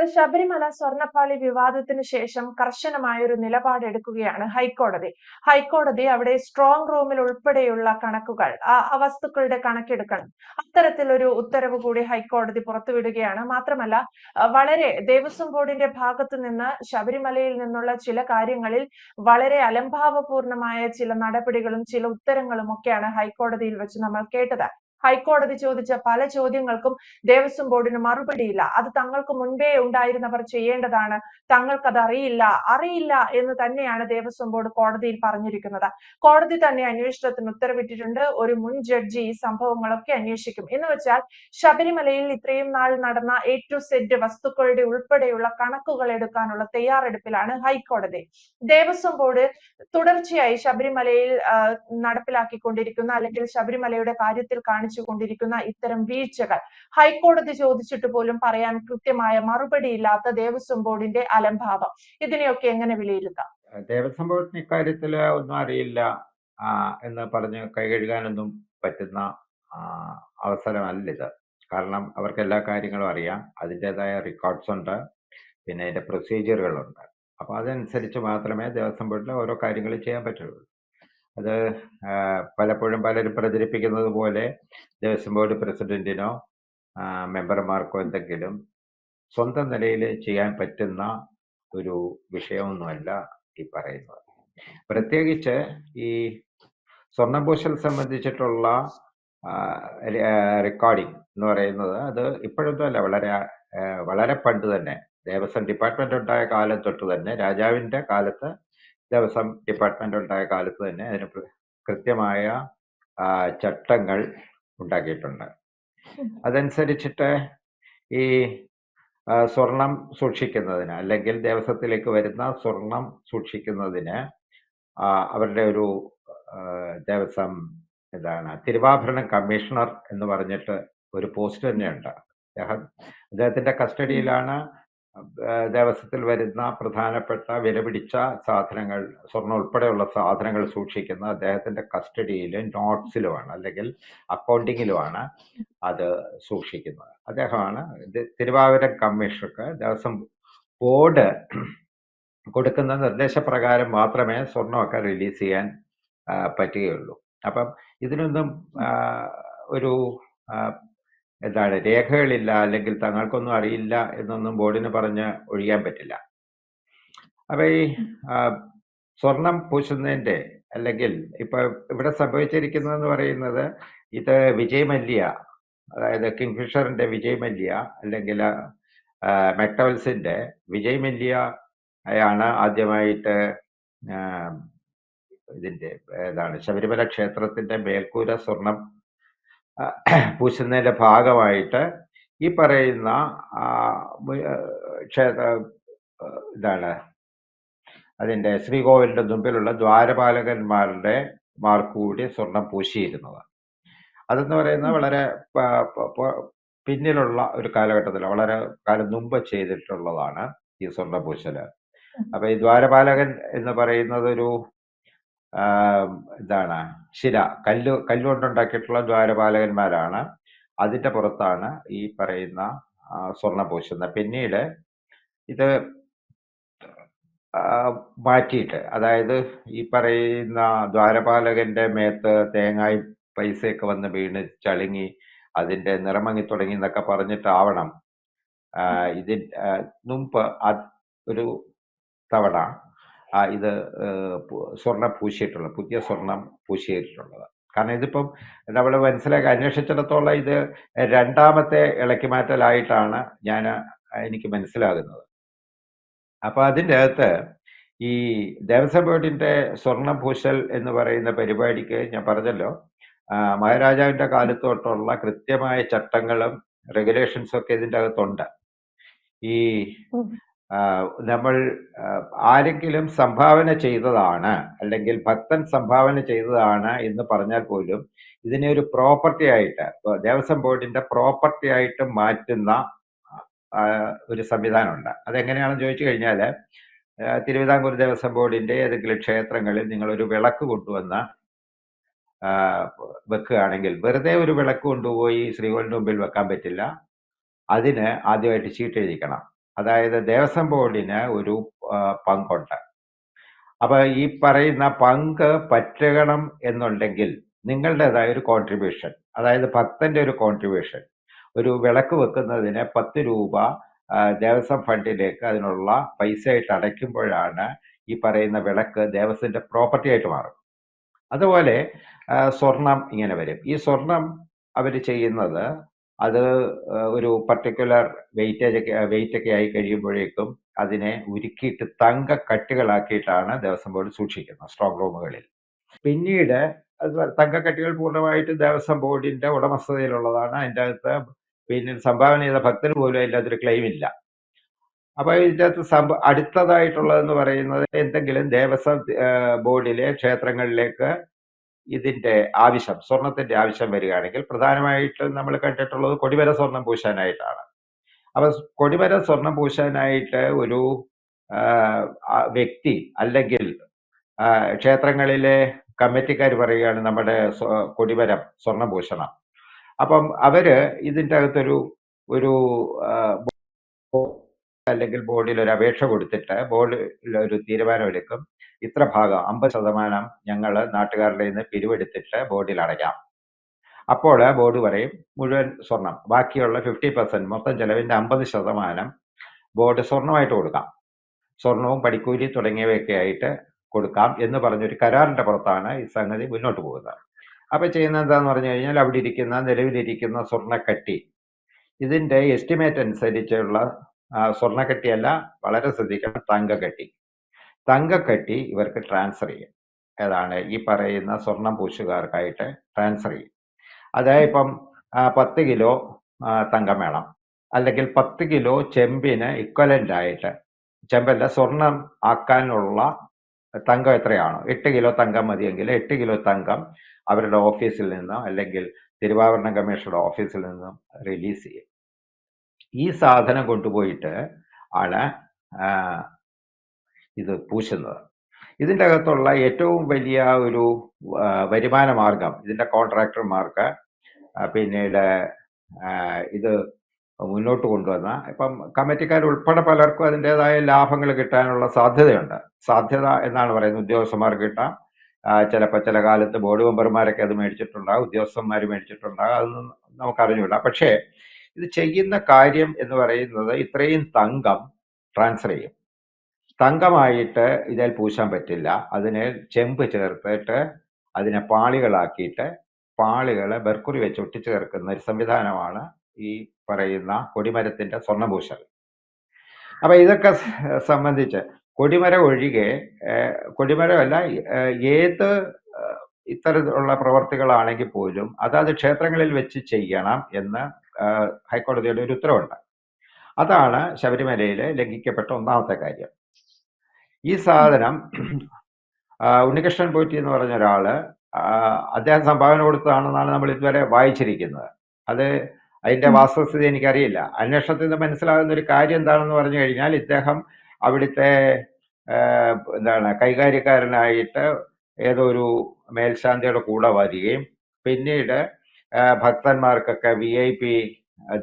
Sir Sabarimala സ്വർണപ്പാളി വിവാദത്തിന് ശേഷം കർശനമായ ഒരു നിലപാടെടുക്കുകയാണ് ഹൈക്കോടതി. ഹൈക്കോടതി അവിടെ സ്ട്രോങ് റൂമിൽ ഉൾപ്പെടെയുള്ള കണക്കുകൾ ആ വസ്തുക്കളുടെ കണക്കെടുക്കണം. അത്തരത്തിലൊരു ഉത്തരവ് കൂടി ഹൈക്കോടതി പുറത്തുവിടുകയാണ്. മാത്രമല്ല വളരെ ദേവസ്വം ബോർഡിന്റെ ഭാഗത്തു നിന്ന് ശബരിമലയിൽ നിന്നുള്ള ചില കാര്യങ്ങളിൽ വളരെ അലംഭാവപൂർണമായ ചില നടപടികളും ചില ഉത്തരങ്ങളും ഒക്കെയാണ് ഹൈക്കോടതിയിൽ വെച്ച് നമ്മൾ കേട്ടത്. ഹൈക്കോടതി ചോദിച്ച പല ചോദ്യങ്ങൾക്കും ദേവസ്വം ബോർഡിന് മറുപടിയില്ല. അത് തങ്ങൾക്ക് മുൻപേ ഉണ്ടായിരുന്നവർ ചെയ്യേണ്ടതാണ്. തങ്ങൾക്കത് അറിയില്ല അറിയില്ല എന്ന് തന്നെയാണ് ദേവസ്വം ബോർഡ് കോടതിയിൽ പറഞ്ഞിരിക്കുന്നത്. കോടതി തന്നെ അന്വേഷണത്തിന് ഉത്തരവിട്ടിട്ടുണ്ട്. ഒരു മുൻ ജഡ്ജി ഈ സംഭവങ്ങളൊക്കെ അന്വേഷിക്കും. എന്ന് വെച്ചാൽ ശബരിമലയിൽ ഇത്രയും നാൾ നടന്ന എ ടു സെഡ് വസ്തുക്കളുടെ ഉൾപ്പെടെയുള്ള കണക്കുകൾ എടുക്കാനുള്ള തയ്യാറെടുപ്പിലാണ് ഹൈക്കോടതി. ദേവസ്വം ബോർഡ് തുടർച്ചയായി ശബരിമലയിൽ നടപ്പിലാക്കിക്കൊണ്ടിരിക്കുന്ന അല്ലെങ്കിൽ ശബരിമലയുടെ കാര്യത്തിൽ കാണിച്ചുകൊണ്ടിരിക്കുന്ന ഇത്തരം വീഴ്ചകൾ. ഹൈക്കോടതി ചോദിച്ചിട്ട് പോലും പറയാൻ കൃത്യമായ മറുപടിയില്ലാത്ത ദേവസ്വം ബോർഡിന്റെ അലംഭാവം. ഇതിനെയൊക്കെ എങ്ങനെ വിലയിരുത്താം? ദേവസ്വം ബോർഡിന് ഇക്കാര്യത്തിൽ ഒന്നും അറിയില്ല എന്ന് പറഞ്ഞ് കൈകഴുകാനൊന്നും പറ്റുന്ന അവസരമല്ല ഇത്. കാരണം അവർക്ക് എല്ലാ കാര്യങ്ങളും അറിയാം. അതിന്റെതായ റെക്കോർഡ്സ് ഉണ്ട്. പിന്നെ അതിന്റെ പ്രൊസീജിയറുകളുണ്ട് അപ്പോൾ അതനുസരിച്ച് മാത്രമേ ദേവസ്വം ബോർഡിൽ ഓരോ കാര്യങ്ങൾ ചെയ്യാൻ പറ്റുള്ളൂ. അത് പലപ്പോഴും പലരും പ്രചരിപ്പിക്കുന്നത് പോലെ ദേവസ്വം ബോർഡ് പ്രസിഡന്റിനോ മെമ്പർമാർക്കോ എന്തെങ്കിലും സ്വന്തം നിലയിൽ ചെയ്യാൻ പറ്റുന്ന ഒരു വിഷയമൊന്നുമല്ല ഈ പറയുന്നത്. പ്രത്യേകിച്ച് ഈ സ്വർണഭൂഷൽ സംബന്ധിച്ചിട്ടുള്ള റെക്കോർഡിംഗ് എന്ന് പറയുന്നത് അത് ഇപ്പോഴൊന്നും അല്ല വളരെ വളരെ പണ്ട് തന്നെ. ദേവസ്വം ഡിപ്പാർട്ട്മെന്റ് ഉണ്ടായ കാലം തൊട്ട് തന്നെ രാജാവിന്റെ കാലത്ത് ദേവസ്വം ഡിപ്പാർട്ട്മെന്റ് ഉണ്ടായ കാലത്ത് തന്നെ അതിന് കൃത്യമായ ചട്ടങ്ങൾ ഉണ്ടാക്കിയിട്ടുണ്ട്. അതനുസരിച്ചിട്ട് ഈ സ്വർണം സൂക്ഷിക്കുന്നതിന് അല്ലെങ്കിൽ ദേവസ്വത്തിലേക്ക് വരുന്ന സ്വർണം സൂക്ഷിക്കുന്നതിന് അവരുടെ ഒരു ദേവസ്വം എന്താണ് തിരുവാഭരണം കമ്മീഷണർ എന്ന് പറഞ്ഞിട്ട് ഒരു പോസ്റ്റ് തന്നെയുണ്ട്. അദ്ദേഹം അദ്ദേഹത്തിന്റെ കസ്റ്റഡിയിലാണ് ദേവസ്വത്തിൽ വരുന്ന പ്രധാനപ്പെട്ട വിലപിടിച്ച സാധനങ്ങൾ സ്വർണം ഉൾപ്പെടെയുള്ള സാധനങ്ങൾ സൂക്ഷിക്കുന്ന അദ്ദേഹത്തിന്റെ കസ്റ്റഡിയിലും നോട്ട്സിലുമാണ് അല്ലെങ്കിൽ അക്കൗണ്ടിങ്ങിലുമാണ് അത് സൂക്ഷിക്കുന്നത്. അദ്ദേഹമാണ് തിരുവാതിരം കമ്മീഷണർക്ക് ദേവസ്വം ബോർഡ് കൊടുക്കുന്ന നിർദ്ദേശപ്രകാരം മാത്രമേ സ്വർണമൊക്കെ റിലീസ് ചെയ്യാൻ പറ്റുകയുള്ളൂ. അപ്പം ഇതിനൊന്നും ഒരു എന്താണ് രേഖകളില്ല അല്ലെങ്കിൽ തങ്ങൾക്കൊന്നും അറിയില്ല എന്നൊന്നും ബോർഡിന് പറഞ്ഞ് ഒഴിയാൻ പറ്റില്ല. അപ്പൊ ഈ സ്വർണം പൂശുന്നതിന്റെ അല്ലെങ്കിൽ ഇപ്പൊ ഇവിടെ സംഭവിച്ചിരിക്കുന്നതെന്ന് പറയുന്നത് ഇത് വിജയ് മല്യ അതായത് കിങ്ഫിഷറിന്റെ വിജയ് മല്യ അല്ലെങ്കിൽ മെക്ടവൽസിന്റെ വിജയ് മല്യ ആണ് ആദ്യമായിട്ട് ഇതിന്റെ ഏതാണ് ശബരിമല ക്ഷേത്രത്തിന്റെ മേൽക്കൂര സ്വർണം ആ, പൂശുന്നതിന്റെ ഭാഗമായിട്ട് ഈ പറയുന്ന ക്ഷേത്ര ഇതാണ്. അതിന്റെ ശ്രീകോവിലിന്റെ മുമ്പിലുള്ള ദ്വാരപാലകന്മാരുടെ മാർ കൂടി സ്വർണം പൂശിയിരുന്നത്. അതെന്ന് പറയുന്നത് വളരെ പിന്നിലുള്ള ഒരു കാലഘട്ടത്തിൽ വളരെ കാലം മുമ്പ് ചെയ്തിട്ടുള്ളതാണ് ഈ സ്വർണ പൂശൽ അപ്പൊ ഈ ദ്വാരപാലകൻ എന്ന് പറയുന്നത് ഒരു എന്താണ് ശില. കല്ല് കല്ലുകൊണ്ടുണ്ടാക്കിയിട്ടുള്ള ദ്വാരപാലകന്മാരാണ്. അതിന്റെ പുറത്താണ് ഈ പറയുന്ന സ്വർണ പൂശുന്നത്. പിന്നീട് ഇത് മാറ്റിയിട്ട് അതായത് ഈ പറയുന്ന ദ്വാരപാലകന്റെ മേത്ത് തേങ്ങായി പൈസയൊക്കെ വന്ന് വീണ് ചളുങ്ങി അതിന്റെ നിറമങ്ങി തുടങ്ങി എന്നൊക്കെ പറഞ്ഞിട്ടാവണം. ആ, ഇതിൻ മുമ്പ് ഒരു തവണ ഇത് സ്വർണം പൂശിയിട്ടുള്ളത് പുതിയ സ്വർണം പൂശിയിട്ടുള്ളത്. കാരണം ഇതിപ്പം നമ്മൾ മനസ്സിലാക്കി അന്വേഷിച്ചിടത്തോളം ഇത് രണ്ടാമത്തെ ഇളക്കിമാറ്റലായിട്ടാണ് ഞാൻ എനിക്ക് മനസ്സിലാകുന്നത്. അപ്പൊ അതിന്റെ അകത്ത് ഈ ദേവസ്വം ബോർഡിന്റെ സ്വർണം പൂശൽ എന്ന് പറയുന്ന പരിപാടിക്ക് ഞാൻ പറഞ്ഞല്ലോ മഹാരാജാവിന്റെ മഹാരാജാവിന്റെ കാലത്ത് തൊട്ടുള്ള കൃത്യമായ ചട്ടങ്ങളും റെഗുലേഷൻസും ഒക്കെ ഇതിന്റെ അകത്തുണ്ട്. ഈ നമ്മൾ ആരെങ്കിലും സംഭാവന ചെയ്തതാണ് അല്ലെങ്കിൽ ഭക്തൻ സംഭാവന ചെയ്തതാണ് എന്ന് പറഞ്ഞാൽ പോലും ഇതിനെ ഒരു പ്രോപ്പർട്ടി ആയിട്ട് ദേവസ്വം ബോർഡിന്റെ പ്രോപ്പർട്ടി ആയിട്ട് മാറ്റുന്ന ഒരു സംവിധാനമുണ്ട്. അതെങ്ങനെയാണെന്ന് ചോദിച്ചു കഴിഞ്ഞാൽ തിരുവിതാംകൂർ ദേവസ്വം ബോർഡിന്റെ ഏതെങ്കിലും ക്ഷേത്രങ്ങളിൽ നിങ്ങൾ ഒരു വിളക്ക് കൊണ്ടുവന്ന് വെക്കുകയാണെങ്കിൽ വെറുതെ ഒരു വിളക്ക് കൊണ്ടുപോയി ശ്രീകോലിന്റെ മുമ്പിൽ വെക്കാൻ പറ്റില്ല. അതിന് ആദ്യമായിട്ട് ചീട്ട് എഴുതിക്കണം. അതായത് ദേവസ്വം ബോർഡിന് ഒരു പങ്കുണ്ട്. അപ്പൊ ഈ പറയുന്ന പങ്ക് പറ്റണം എന്നുണ്ടെങ്കിൽ നിങ്ങളുടേതായ ഒരു കോൺട്രിബ്യൂഷൻ അതായത് ഭക്തന്റെ ഒരു കോൺട്രിബ്യൂഷൻ ഒരു വിളക്ക് വെക്കുന്നതിന് പത്ത് രൂപ ദേവസ്വം ഫണ്ടിലേക്ക് അതിനുള്ള പൈസ ആയിട്ട് അടയ്ക്കുമ്പോഴാണ് ഈ പറയുന്ന വിളക്ക് ദേവസ്വന്റെ പ്രോപ്പർട്ടി ആയിട്ട് മാറും. അതുപോലെ സ്വർണം ഇങ്ങനെ വരും. ഈ സ്വർണം അവർ ചെയ്യുന്നത് അത് ഒരു പർട്ടിക്കുലർ വെയിറ്റേജ് ഒക്കെ വെയിറ്റ് ഒക്കെ ആയി കഴിയുമ്പോഴേക്കും അതിനെ ഉരുക്കിയിട്ട് തങ്ക കട്ടികളാക്കിയിട്ടാണ് ദേവസ്വം ബോർഡ് സൂക്ഷിക്കുന്നത് സ്ട്രോങ് റൂമുകളിൽ പിന്നീട് തങ്കക്കട്ടികൾ പൂർണമായിട്ട് ദേവസ്വം ബോർഡിന്റെ ഉടമസ്ഥതയിലുള്ളതാണ്. അതിന്റെ അകത്ത് പിന്നെ സംഭാവന ചെയ്ത ഭക്തന് പോലും അതിന്റെ അകത്തൊരു ക്ലെയിം ഇല്ല. അപ്പൊ ഇതിന്റെ അകത്ത് സംഭ അടുത്തതായിട്ടുള്ളതെന്ന് പറയുന്നത് എന്തെങ്കിലും ദേവസ്വം ബോർഡിലെ ക്ഷേത്രങ്ങളിലേക്ക് ഇതിന്റെ ആവശ്യം സ്വർണത്തിന്റെ ആവശ്യം വരികയാണെങ്കിൽ പ്രധാനമായിട്ടും നമ്മൾ കണ്ടിട്ടുള്ളത് കൊടിമര സ്വർണം പൂശാനായിട്ടാണ്. അപ്പൊ കൊടിമര സ്വർണം പൂശാനായിട്ട് ഒരു വ്യക്തി അല്ലെങ്കിൽ ക്ഷേത്രങ്ങളിലെ കമ്മിറ്റിക്കാർ പറയുകയാണ് നമ്മുടെ കൊടിവരം സ്വർണം പൂശണം. അപ്പം അവർ ഇതിന്റെ അകത്തൊരു ഒരു അല്ലെങ്കിൽ ബോർഡിൽ ഒരു അപേക്ഷ കൊടുത്തിട്ട് ബോർഡിൽ ഒരു തീരുമാനമെടുക്കും. ഇത്ര ഭാഗം അമ്പത് ശതമാനം ഞങ്ങൾ നാട്ടുകാരുടെ നിന്ന് പിരിവെടുത്തിട്ട് ബോർഡിൽ അടയ്ക്കാം. അപ്പോൾ ബോർഡ് പറയും മുഴുവൻ സ്വർണം ബാക്കിയുള്ള ഫിഫ്റ്റി പെർസെന്റ് മൊത്തം ചെലവിന്റെ അമ്പത് ശതമാനം ബോർഡ് സ്വർണമായിട്ട് കൊടുക്കാം. സ്വർണവും പടിക്കൂലി തുടങ്ങിയവയൊക്കെ ആയിട്ട് കൊടുക്കാം എന്ന് പറഞ്ഞൊരു കരാറിന്റെ പുറത്താണ് ഈ സംഗതി മുന്നോട്ട് പോകുന്നത്. അപ്പൊ ചെയ്യുന്ന എന്താന്ന് പറഞ്ഞു കഴിഞ്ഞാൽ അവിടെ ഇരിക്കുന്ന നിലവിലിരിക്കുന്ന സ്വർണക്കട്ടി ഇതിന്റെ എസ്റ്റിമേറ്റ് അനുസരിച്ചുള്ള സ്വർണക്കട്ടിയല്ല വളരെ ശ്രദ്ധിക്കണം തങ്കക്കട്ടി. തങ്കക്കട്ടി ഇവർക്ക് ട്രാൻസ്ഫർ ചെയ്യും. ഏതാണ് ഈ പറയുന്ന സ്വർണം പൂശുകാർക്കായിട്ട് ട്രാൻസ്ഫർ ചെയ്യും. അതായത് ഇപ്പം പത്ത് കിലോ തങ്കം വേണം. അല്ലെങ്കിൽ പത്ത് കിലോ ചെമ്പിന് ഇക്വലന്റ് ആയിട്ട് ചെമ്പല്ല സ്വർണം ആക്കാനുള്ള തങ്കം എത്രയാണോ? എട്ട് കിലോ തങ്കം മതിയെങ്കിൽ എട്ട് കിലോ തങ്കം അവരുടെ ഓഫീസിൽ നിന്നും അല്ലെങ്കിൽ തിരുവാഭരണ കമ്മീഷണറുടെ ഓഫീസിൽ നിന്നും റിലീസ് ചെയ്യും. ഈ സാധനം കൊണ്ടുപോയിട്ട് ആണ് ഇത് പൂശുന്നത്. ഇതിന്റെ അകത്തുള്ള ഏറ്റവും വലിയ ഒരു വരുമാന മാർഗം ഇതിന്റെ കോൺട്രാക്ടർമാർക്ക് പിന്നീട് ഇത് മുന്നോട്ട് കൊണ്ടുവന്ന ഇപ്പം കമ്മിറ്റിക്കാർ ഉൾപ്പെടെ പലർക്കും അതിന്റെതായ ലാഭങ്ങൾ കിട്ടാനുള്ള സാധ്യതയുണ്ട്. സാധ്യത എന്നാണ് പറയുന്നത് ഉദ്യോഗസ്ഥന്മാർക്ക് കിട്ടാം. ചിലപ്പോൾ ചില കാലത്ത് ബോർഡ് മെമ്പർമാരൊക്കെ അത് മേടിച്ചിട്ടുണ്ടാകും ഉദ്യോഗസ്ഥന്മാർ മേടിച്ചിട്ടുണ്ടാകും അതൊന്നും നമുക്ക് അറിഞ്ഞൂടാ പക്ഷേ ഇത് ചെയ്യുന്ന കാര്യം എന്ന് പറയുന്നത് ഇത്രയും തങ്കം ട്രാൻസ്ഫർ ചെയ്യും. തങ്കമായിട്ട് ഇതിൽ പൂശാൻ പറ്റില്ല. അതിന് ചെമ്പ് ചേർത്തിട്ട് അതിനെ പാളികളാക്കിയിട്ട് പാളികളെ ബെർക്കുറി വെച്ച് ഒട്ടിച്ചു ചേർക്കുന്ന ഒരു സംവിധാനമാണ് ഈ പറയുന്ന കൊടിമരത്തിന്റെ സ്വർണഭൂഷൽ അപ്പൊ ഇതൊക്കെ സംബന്ധിച്ച് കൊടിമരം ഒഴികെ കൊടിമരമല്ല ഏത് ഇത്തരത്തിലുള്ള പ്രവർത്തികളാണെങ്കിൽ പോലും അതാത് ക്ഷേത്രങ്ങളിൽ വെച്ച് ചെയ്യണം എന്ന് ഹൈക്കോടതിയുടെ ഒരു ഉത്തരവുണ്ട്. അതാണ് ശബരിമലയിൽ ലംഘിക്കപ്പെട്ട ഒന്നാമത്തെ കാര്യം. ഈ സാധനം ഉണ്ണികൃഷ്ണൻ പോറ്റി എന്ന് പറഞ്ഞ ഒരാൾ അദ്ദേഹം സംഭാവന കൊടുത്തതാണെന്നാണ് നമ്മൾ ഇതുവരെ വായിച്ചിരിക്കുന്നത് അത് അതിന്റെ. വാസ്തവസ്ഥിതി എനിക്കറിയില്ല അന്വേഷണത്തിൽ നിന്ന് മനസ്സിലാകുന്ന ഒരു കാര്യം എന്താണെന്ന് പറഞ്ഞു കഴിഞ്ഞാൽ ഇദ്ദേഹം അവിടുത്തെ എന്താണ് കൈകാര്യക്കാരനായിട്ട് ഏതോ ഒരു മേൽശാന്തിയുടെ കൂടെ വരികയും പിന്നീട് ഭക്തന്മാർക്കൊക്കെ വി ഐ പി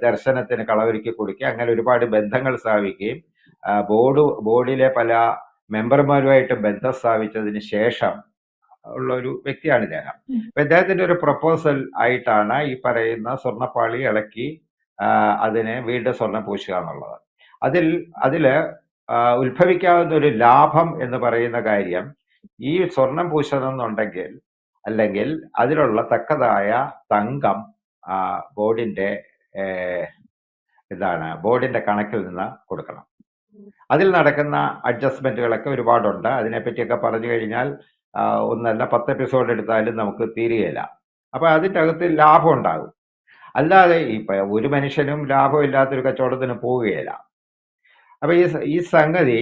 ദർശനത്തിന് കളവൊരുക്കി കൊടുക്കുകയും അങ്ങനെ ഒരുപാട് ബന്ധങ്ങൾ സ്ഥാപിക്കുകയും ബോർഡ് ബോർഡിലെ പല മെമ്പർമാരുമായിട്ട് ബന്ധം സ്ഥാപിച്ചതിന് ശേഷം ഉള്ള ഒരു വ്യക്തിയാണ് ഇദ്ദേഹം. അപ്പൊ ഇദ്ദേഹത്തിന്റെ ഒരു പ്രപ്പോസൽ ആയിട്ടാണ് ഈ പറയുന്ന സ്വർണപ്പാളി ഇളക്കി അതിനെ വീണ്ടും സ്വർണം പൂശുക എന്നുള്ളത്. അതിൽ അതിൽ ഉത്ഭവിക്കാവുന്ന ഒരു ലാഭം എന്ന് പറയുന്ന കാര്യം ഈ സ്വർണം പൂശണമെന്നുണ്ടെങ്കിൽ അല്ലെങ്കിൽ അതിലുള്ള തക്കതായ തങ്കം ബോർഡിന്റെ ഇതാണ് ബോർഡിന്റെ കണക്കിൽ നിന്ന് കൊടുക്കണം. അതിൽ നടക്കുന്ന അഡ്ജസ്റ്റ്മെന്റുകളൊക്കെ ഒരുപാടുണ്ട്. അതിനെപ്പറ്റിയൊക്കെ പറഞ്ഞു കഴിഞ്ഞാൽ ഒന്നല്ല പത്ത് എപ്പിസോഡ് എടുത്താലും നമുക്ക് തീരുകയില്ല. അപ്പോൾ അതിന്റെ അകത്ത് ലാഭം ഉണ്ടാകും. അല്ലാതെ ഇപ്പം ഒരു മനുഷ്യനും ലാഭമില്ലാത്തൊരു കച്ചവടത്തിന് പോവുകയില്ല. അപ്പം ഈ ഈ സംഗതി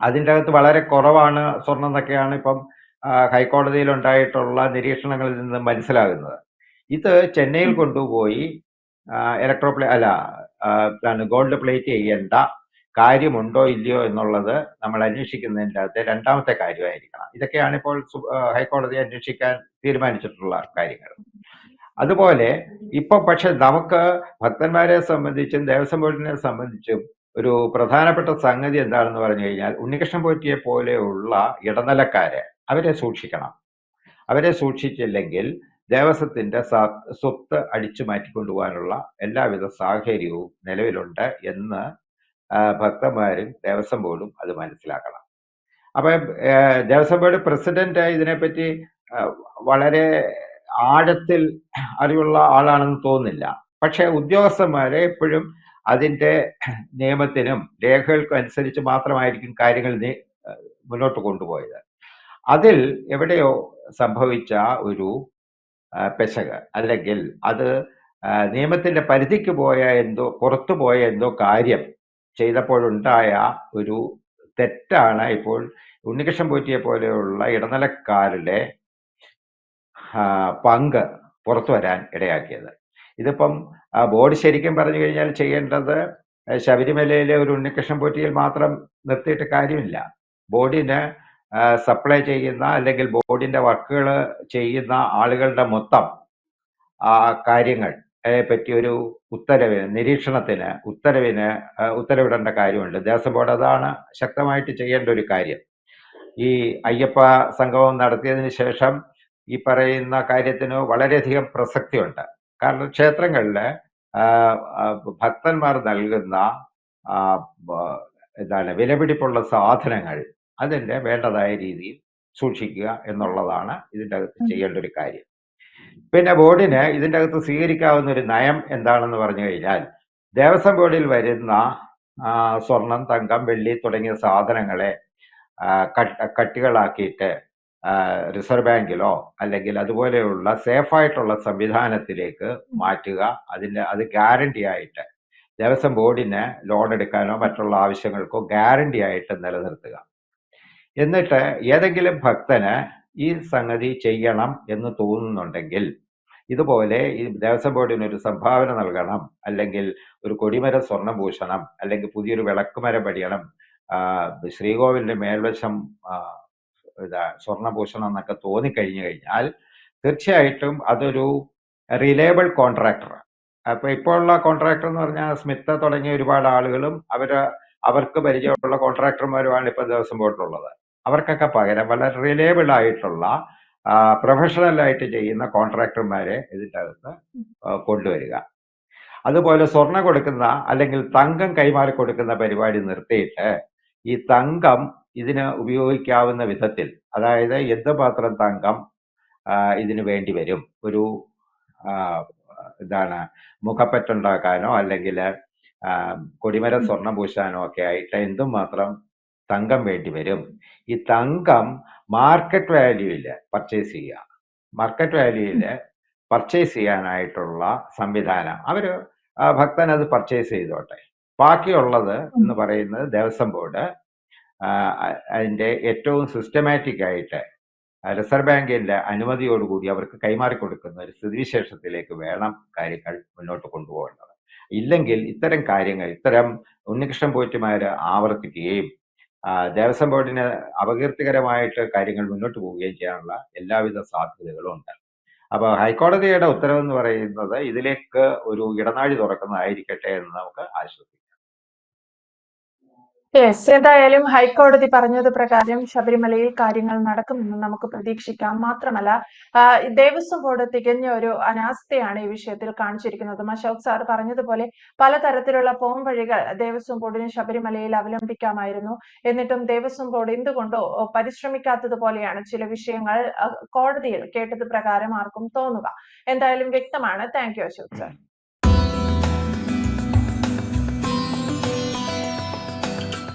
അതിന്റെ അകത്ത് വളരെ കുറവാണ് സ്വർണം എന്നൊക്കെയാണ് ഇപ്പം ഹൈക്കോടതിയിൽ ഉണ്ടായിട്ടുള്ള നിരീക്ഷണങ്ങളിൽ നിന്ന് മനസ്സിലാകുന്നത്. ഇത് ചെന്നൈയിൽ കൊണ്ടുപോയി ഇലക്ട്രോ പ്ലേ അല്ല ഗോൾഡ് പ്ലേറ്റ് ചെയ്യേണ്ട കാര്യമുണ്ടോ ഇല്ലയോ എന്നുള്ളത് നമ്മൾ അന്വേഷിക്കുന്നതിന്റെ അകത്ത് രണ്ടാമത്തെ കാര്യമായിരിക്കണം. ഇതൊക്കെയാണ് ഇപ്പോൾ ഹൈക്കോടതി അന്വേഷിക്കാൻ തീരുമാനിച്ചിട്ടുള്ള കാര്യങ്ങൾ. അതുപോലെ ഇപ്പൊ പക്ഷെ നമുക്ക് ഭക്തന്മാരെ സംബന്ധിച്ചും ദേവസ്വം ബോർഡിനെ സംബന്ധിച്ചും ഒരു പ്രധാനപ്പെട്ട സംഗതി എന്താണെന്ന് പറഞ്ഞു കഴിഞ്ഞാൽ ഉണ്ണികൃഷ്ണൻ പോറ്റിയെ പോലെയുള്ള ഇടനിലക്കാരെ അവരെ സൂക്ഷിക്കണം. അവരെ സൂക്ഷിച്ചില്ലെങ്കിൽ ദേവസ്വത്തിന്റെ സ്വത്ത് അടിച്ചു മാറ്റിക്കൊണ്ടുപോകാനുള്ള എല്ലാവിധ സാഹചര്യവും നിലവിലുണ്ട് എന്ന് ഭക്തന്മാരും ദേവസ്വം ബോർഡും അത് മനസ്സിലാക്കണം. അപ്പൊ ദേവസ്വം ബോർഡ് പ്രസിഡന്റ് ഇതിനെപ്പറ്റി വളരെ ആഴത്തിൽ അറിവുള്ള ആളാണെന്ന് തോന്നുന്നില്ല. പക്ഷെ ഉദ്യോഗസ്ഥന്മാരെ എപ്പോഴും അതിന്റെ നിയമത്തിനും രേഖകൾക്കും അനുസരിച്ച് മാത്രമായിരിക്കും കാര്യങ്ങൾ മുന്നോട്ട് കൊണ്ടുപോയത്. അതിൽ എവിടെയോ സംഭവിച്ച ഒരു പെശക് അല്ലെങ്കിൽ അത് നിയമത്തിന്റെ പരിധിക്ക് പോയ എന്തോ പുറത്തു പോയ എന്തോ കാര്യം ചെയ്തപ്പോഴുണ്ടായ ഒരു തെറ്റാണ് ഇപ്പോൾ ഉണ്ണികൃഷ്ണൻ പോറ്റിയെ പോലെയുള്ള ഇടനിലക്കാരുടെ പങ്ക് പുറത്തു വരാൻ ഇടയാക്കിയത്. ഇതിപ്പം ബോർഡ് ശരിക്കും പറഞ്ഞു കഴിഞ്ഞാൽ ചെയ്യേണ്ടത് ശബരിമലയിലെ ഒരു ഉണ്ണികൃഷ്ണൻ പോറ്റിയിൽ മാത്രം നിർത്തിയിട്ട് കാര്യമില്ല. ബോർഡിന് സപ്ലൈ ചെയ്യുന്ന അല്ലെങ്കിൽ ബോർഡിന്റെ വർക്കുകൾ ചെയ്യുന്ന ആളുകളുടെ മൊത്തം കാര്യങ്ങൾ പറ്റി ഒരു ഉത്തരവിന് നിരീക്ഷണത്തിന് ഉത്തരവിന് ഉത്തരവിടേണ്ട കാര്യമുണ്ട്. ദേവസ്വം ബോർഡ് അതാണ് ശക്തമായിട്ട് ചെയ്യേണ്ട ഒരു കാര്യം. ഈ അയ്യപ്പ സംഗമം നടത്തിയതിന് ശേഷം ഈ പറയുന്ന കാര്യത്തിന് വളരെയധികം പ്രസക്തിയുണ്ട്. കാരണം ക്ഷേത്രങ്ങളിൽ ഭക്തന്മാർ നൽകുന്ന എന്താണ് വിലപിടിപ്പുള്ള സാധനങ്ങൾ അതിന്റെ വേണ്ടതായ രീതിയിൽ സൂക്ഷിക്കുക എന്നുള്ളതാണ് ഇതിന്റെ അകത്ത് ചെയ്യേണ്ട ഒരു കാര്യം. പിന്നെ ബോർഡിന് ഇതിന്റെ അകത്ത് സ്വീകരിക്കാവുന്ന ഒരു നയം എന്താണെന്ന് പറഞ്ഞു കഴിഞ്ഞാൽ ദേവസ്വം ബോർഡിൽ വരുന്ന സ്വർണം തങ്കം വെള്ളി തുടങ്ങിയ സാധനങ്ങളെ കട്ടികളാക്കിയിട്ട് റിസർവ് ബാങ്കിലോ അല്ലെങ്കിൽ അതുപോലെയുള്ള സേഫായിട്ടുള്ള സംവിധാനത്തിലേക്ക് മാറ്റുക. അതിന്റെ അത് ഗ്യാരണ്ടി ആയിട്ട് ദേവസ്വം ബോർഡിന് ലോൺ എടുക്കാനോ മറ്റുള്ള ആവശ്യങ്ങൾക്കോ ഗ്യാരണ്ടി ആയിട്ട് നിലനിർത്തുക. എന്നിട്ട് ഏതെങ്കിലും ഭക്തന് ഈ സംഗതി ചെയ്യണം എന്ന് തോന്നുന്നുണ്ടെങ്കിൽ ഇതുപോലെ ഈ ദേവസ്വം ബോർഡിന് ഒരു സംഭാവന നൽകണം അല്ലെങ്കിൽ ഒരു കൊടിമര സ്വർണം പൂശണം അല്ലെങ്കിൽ പുതിയൊരു വിളക്കുമരം പടിയണം ശ്രീകോവിലിന്റെ മേൽവശം ഇതാ സ്വർണഭൂഷണം എന്നൊക്കെ തോന്നിക്കഴിഞ്ഞു കഴിഞ്ഞാൽ തീർച്ചയായിട്ടും അതൊരു റിലയബിൾ കോൺട്രാക്ടർ അപ്പൊ ഇപ്പോൾ ഉള്ള കോൺട്രാക്ടർ എന്ന് പറഞ്ഞാൽ സ്മിത്ത തുടങ്ങിയ ഒരുപാട് ആളുകളും അവർ അവർക്ക് പരിചയമുള്ള കോൺട്രാക്ടർമാരുമാണ് ഇപ്പൊ ദേവസ്വം ബോർഡിലുള്ളത്. അവർക്കൊക്കെ പകരം വളരെ റിലയബിൾ ആയിട്ടുള്ള പ്രൊഫഷണൽ ആയിട്ട് ചെയ്യുന്ന കോൺട്രാക്ടർമാരെ ഇതിന്റെ അകത്ത് കൊണ്ടുവരിക. അതുപോലെ സ്വർണം കൊടുക്കുന്ന അല്ലെങ്കിൽ തങ്കം കൈമാറി കൊടുക്കുന്ന പരിപാടി നിർത്തിയിട്ട് ഈ തങ്കം ഇതിന് ഉപയോഗിക്കാവുന്ന വിധത്തിൽ അതായത് എന്തുമാത്രം തങ്കം ഇതിന് വേണ്ടി വരും? ഒരു ഇതാണ് മുഖപ്പറ്റുണ്ടാക്കാനോ അല്ലെങ്കിൽ കൊടിമരം സ്വർണം പൂശാനോ ഒക്കെ ആയിട്ട് എന്തുമാത്രം തങ്കം വേണ്ടി വരും. ഈ തങ്കം മാർക്കറ്റ് വാല്യൂവിൽ പർച്ചേസ് ചെയ്യുക. മാർക്കറ്റ് വാല്യൂവിൽ പർച്ചേസ് ചെയ്യാനായിട്ടുള്ള സംവിധാനം. അവർ ഭക്തൻ അത് പർച്ചേസ് ചെയ്തോട്ടെ. ബാക്കിയുള്ളത് എന്ന് പറയുന്നത് ദേവസ്വം ബോർഡ് അതിന്റെ ഏറ്റവും സിസ്റ്റമാറ്റിക് ആയിട്ട് റിസർവ് ബാങ്കിന്റെ അനുമതിയോടുകൂടി അവർക്ക് കൈമാറി കൊടുക്കുന്ന ഒരു സ്ഥിതിവിശേഷത്തിലേക്ക് വേണം കാര്യങ്ങൾ മുന്നോട്ട് കൊണ്ടുപോകേണ്ടത്. ഇല്ലെങ്കിൽ ഇത്തരം കാര്യങ്ങൾ ഇത്തരം ഉണ്ണികൃഷ്ണൻ പോറ്റുമാർ ആവർത്തിക്കുകയും ദേവസ്വം ബോർഡിന് അപകീർത്തികരമായിട്ട് കാര്യങ്ങൾ മുന്നോട്ട് പോവുകയും ചെയ്യാനുള്ള എല്ലാവിധ സാധ്യതകളും ഉണ്ട്. അപ്പൊ ഹൈക്കോടതിയുടെ ഉത്തരവെന്ന് പറയുന്നത് ഇതിലേക്ക് ഒരു ഇടനാഴി തുറക്കുന്നതായിരിക്കട്ടെ എന്ന് നമുക്ക് ആശ്വസിക്കാം. യെസ് എന്തായാലും ഹൈക്കോടതി പറഞ്ഞത് പ്രകാരം ശബരിമലയിൽ കാര്യങ്ങൾ നടക്കുമെന്ന് നമുക്ക് പ്രതീക്ഷിക്കാം. മാത്രമല്ല ദേവസ്വം ബോർഡ് തികഞ്ഞ ഒരു അനാസ്ഥയാണ് ഈ വിഷയത്തിൽ കാണിച്ചിരിക്കുന്നത്. അശോക് സാർ പറഞ്ഞതുപോലെ പലതരത്തിലുള്ള പോംവഴികൾ ദേവസ്വം ബോർഡിന് ശബരിമലയിൽ അവലംബിക്കാമായിരുന്നു. എന്നിട്ടും ദേവസ്വം ബോർഡ് എന്തുകൊണ്ടോ പരിശ്രമിക്കാത്തതുപോലെയാണ് ചില വിഷയങ്ങൾ കോടതിയിൽ കേട്ടത് പ്രകാരം ആർക്കും തോന്നുക. എന്തായാലും വ്യക്തമാണ്. Thank you Ashok sir.